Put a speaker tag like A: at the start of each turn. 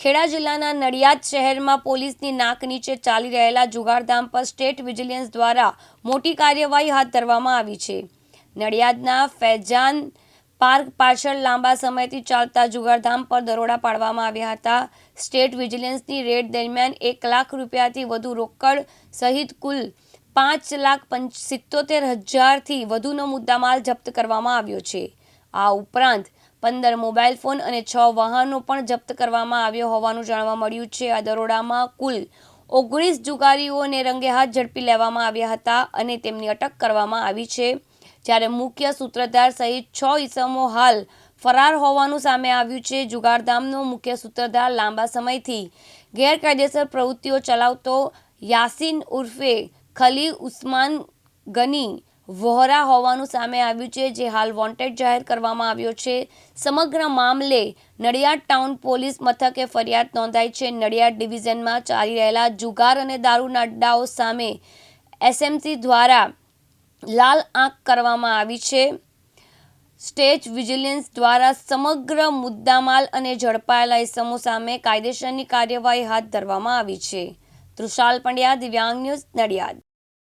A: ખેડા જિલ્લાના નડિયાદ શહેરમાં પોલીસની નાક નીચે ચાલી રહેલા જુગારધામ પર સ્ટેટ વિજિલન્સ દ્વારા મોટી કાર્યવાહી હાથ ધરવામાં આવી છે. નડિયાદના ફૈજાન પાર્ક પાછળ લાંબા સમયથી ચાલતા જુગારધામ પર દરોડા પાડવામાં આવ્યા હતા. સ્ટેટ વિજિલન્સની રેડ દરમિયાન એક લાખ રૂપિયાથી વધુ રોકડ સહિત કુલ પાંચ લાખ પંચ સિત્તોતેર હજારથી વધુનો મુદ્દામાલ જપ્ત કરવામાં આવ્યો છે. આ ઉપરાંત પંદર મોબાઈલ ફોન અને છ વાહનો પણ જપ્ત કરવામાં આવ્યો હોવાનું જાણવા મળ્યું છે. આ દરોડામાં કુલ ઓગણીસ જુગારીઓને રંગે હાથ ઝડપી લેવામાં આવ્યા હતા અને તેમની અટક કરવામાં આવી છે. જ્યારે મુખ્ય સૂત્રધાર સહિત છ ઈસમો હાલ ફરાર હોવાનું સામે આવ્યું છે. જુગારધામનો મુખ્ય સૂત્રધાર લાંબા સમયથી ગેરકાયદેસર પ્રવૃત્તિઓ ચલાવતો યાસીન ઉર્ફે ખલી ઉસ્માન ગની વહોરા હોવાનું સામે આવ્યું છે, જે હાલ વોન્ટેડ જાહેર કરવામાં આવ્યો છે. સમગ્ર મામલે નડિયાદ ટાઉન પોલીસ મથકે ફરિયાદ નોંધાઈ છે. નડિયાદ ડિવિઝનમાં ચાલી રહેલા જુગાર અને દારૂના અડ્ડાઓ સામે એસએમસી દ્વારા લાલ આંખ કરવામાં આવી છે. સ્ટેટ વિજિલન્સ દ્વારા સમગ્ર મુદ્દામાલ અને ઝડપાયેલા ઇસમો સામે કાયદેસરની કાર્યવાહી હાથ ધરવામાં આવી છે. તૃષાલ પંડ્યા, દિવ્યાંગ ન્યૂઝ નડિયાદ.